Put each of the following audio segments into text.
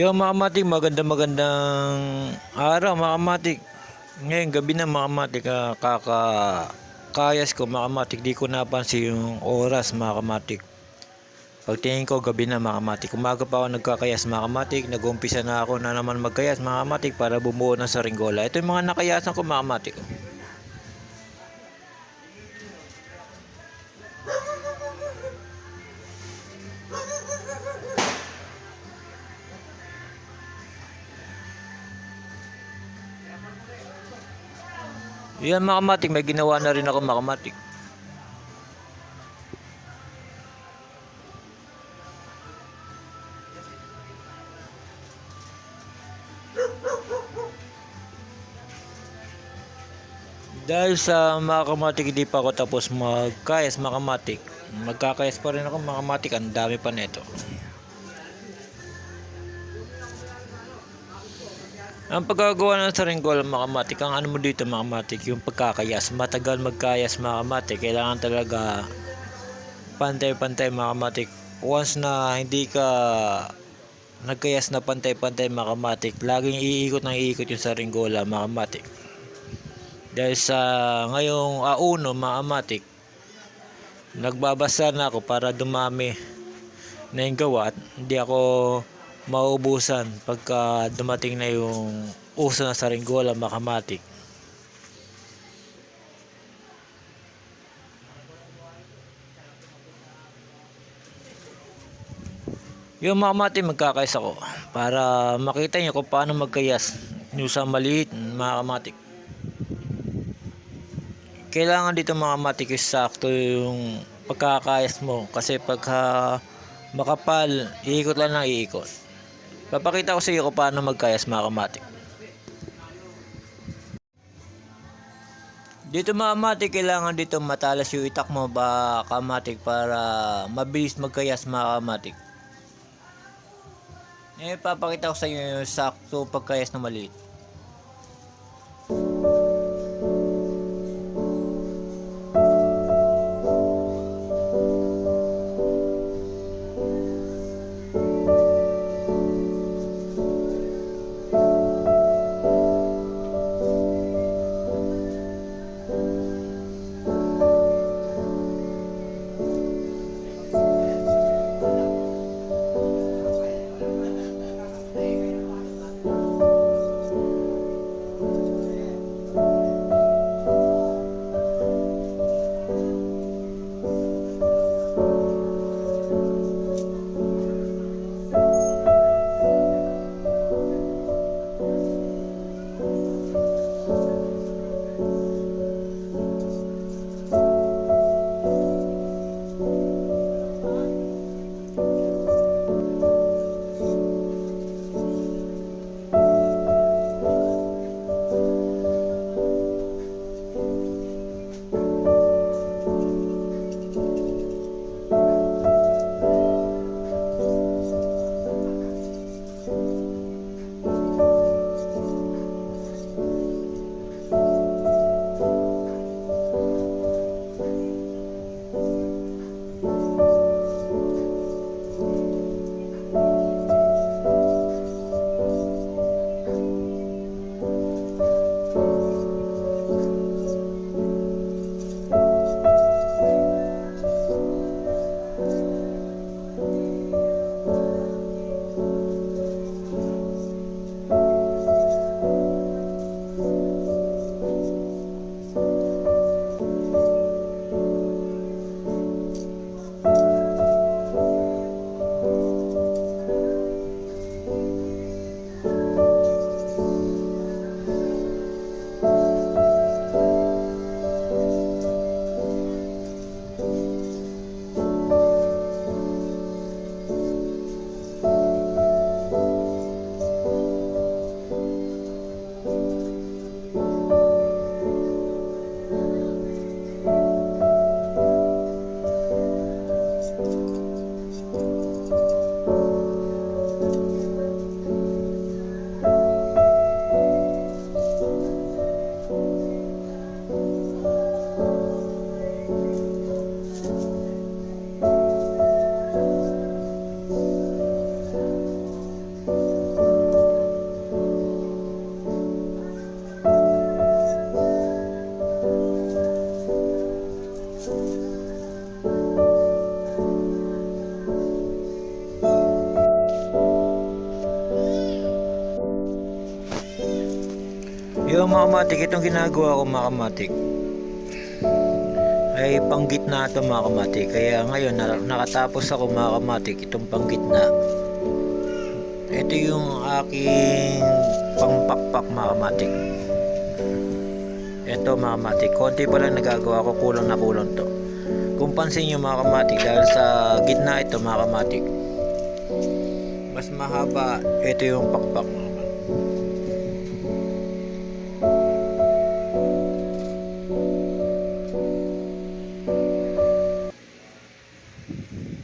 Yo mga kamatik, maganda magandang araw mga kamatik. Ngayon gabi na mga kamatik, ah, kaka kayas ko mga kamatik, di ko napansin yung oras mga kamatik. Pagtingin ko gabi na mga kamatik, umaga pa ako nagkakayas mga kamatik, nag-umpisa na ako na naman magkayas mga kamatik para bumuo ng saringgola. Ito yung mga nakayasan ko mga kamatik. Yan mga kamatik, may ginawa na rin ako mga kamatik. Dahil sa mga kamatik, hindi pa ako tapos magkayas mga kamatik. Magkakayas pa rin ako mga kamatik, ang dami pa nito. Ang pagkagawa ng saringgol mga kamatik, ang ano mo dito mga kamatik, yung pagkakayas, matagal magkayas mga kamatik, kailangan talaga pantay-pantay mga kamatik. Once na hindi ka nagkayas na pantay-pantay mga kamatik, laging iikot ng iikot yung saringgola mga kamatik. Dahil sa ngayong auno mga nagbabasa na ako para dumami na yung gawa hindi ako maubusan pagka dumating na yung uso ng saringgola makamatik. Yung makamatik magkakayas ako para makita nyo kung paano magkayas yung sa maliit makamatik. Kailangan dito makamatik yung sakto yung pagkakayas mo kasi pagka makapal, iikot lang ng iikot. Papakita ko sa iyo kung paano magkayas mga kamatik. Dito mga kamatik, kailangan dito matalas yung itak mo ba kamatik para mabilis magkayas mga kamatik. Eh, papakita ko sa inyo yung sakto pagkayas na maliit. Yung mga kamatik, itong ginagawa ko mga kamatik ay panggitna ito mga kamatik. Kaya ngayon na- nakatapos ako mga kamatik itong panggitna. Ito yung aking pangpakpak mga kamatik. Ito mga kamatik, konti pa lang nagagawa ko, kulang na kulang to. Kung pansin nyo mga kamatik, dahil sa gitna ito mga kamatik, mas mahaba, ito yung pakpak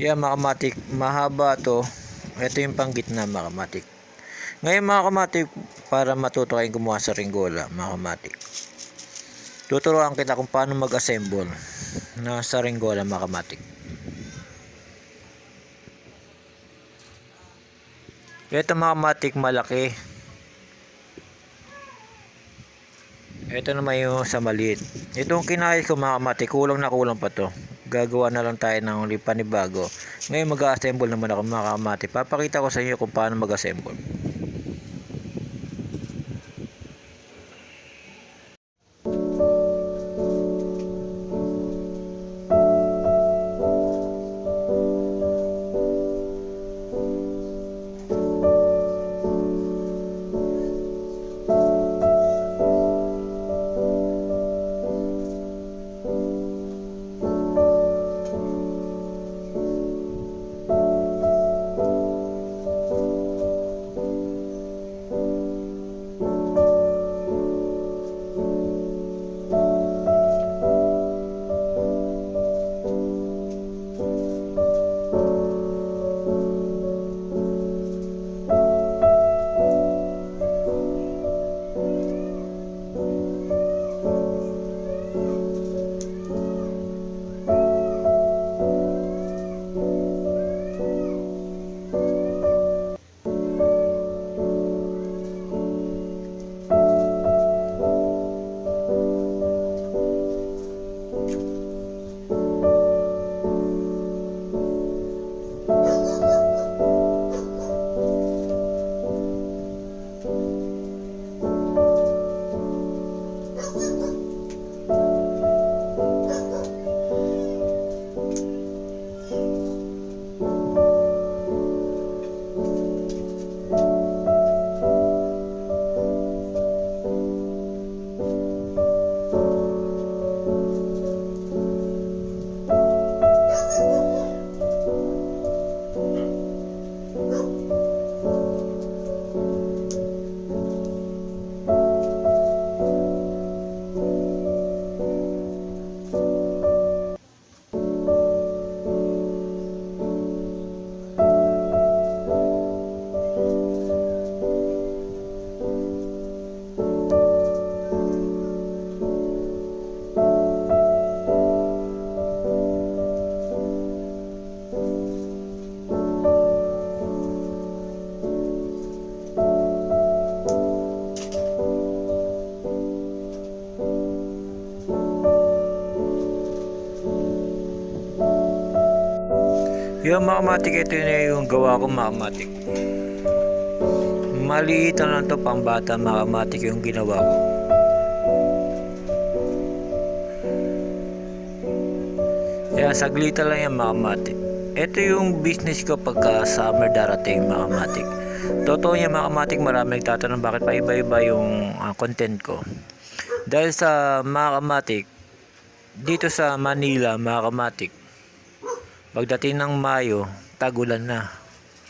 mga kamatik. Yan mga kamatik, mahaba to. Ito yung panggitna mga kamatik. Ngayon mga kamatik, para matuto kayong gumawa sa ringgola mga kamatik. Tuturuan kita kung paano mag-assemble na sa ringgola mga kamatik. Ito mga kamatik malaki. Ito naman yung sa maliit. Itong kinayos ko mga kamatik, kulang na kulang pa to. Gagawa na lang tayo ng panibago. Ngayon mag-assemble naman ako mga kamatik. Papakita ko sa inyo kung paano mag-assemble. Yung makamatik, ito na yung gawa ko makamatik. Maliit na lang to pang bata makamatik yung ginawa ko. Kaya saglita lang yan makamatik. Ito yung business ko pagka summer darating makamatik. Totoo niya makamatik marami nagtatanong bakit pa iba-iba yung ah, content ko. Dahil sa makamatik, dito sa Manila makamatik, Pagdating ng Mayo, tagulan na.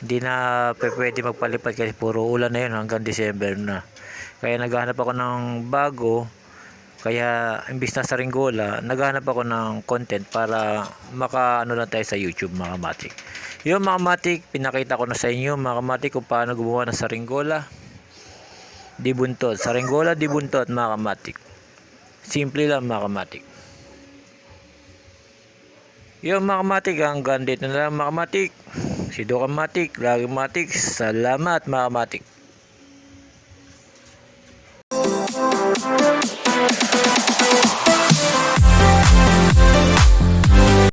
Hindi na pwede magpalipat kasi puro ulan na yun hanggang December na. Kaya naghahanap ako ng bago. Kaya imbis na sa Ringgola, naghahanap ako ng content para maka ano lang tayo sa YouTube mga kamatik. Yung mga kamatik, pinakita ko na sa inyo mga kamatik kung paano gumawa ng saringgola. Di buntot. Saringgola di buntot mga kamatik. Simple lang mga kamatik. Yung mga kamatik, hanggang dito na lang mga kamatik. Si Doka Matik, lagi matik. Salamat mga kamatik.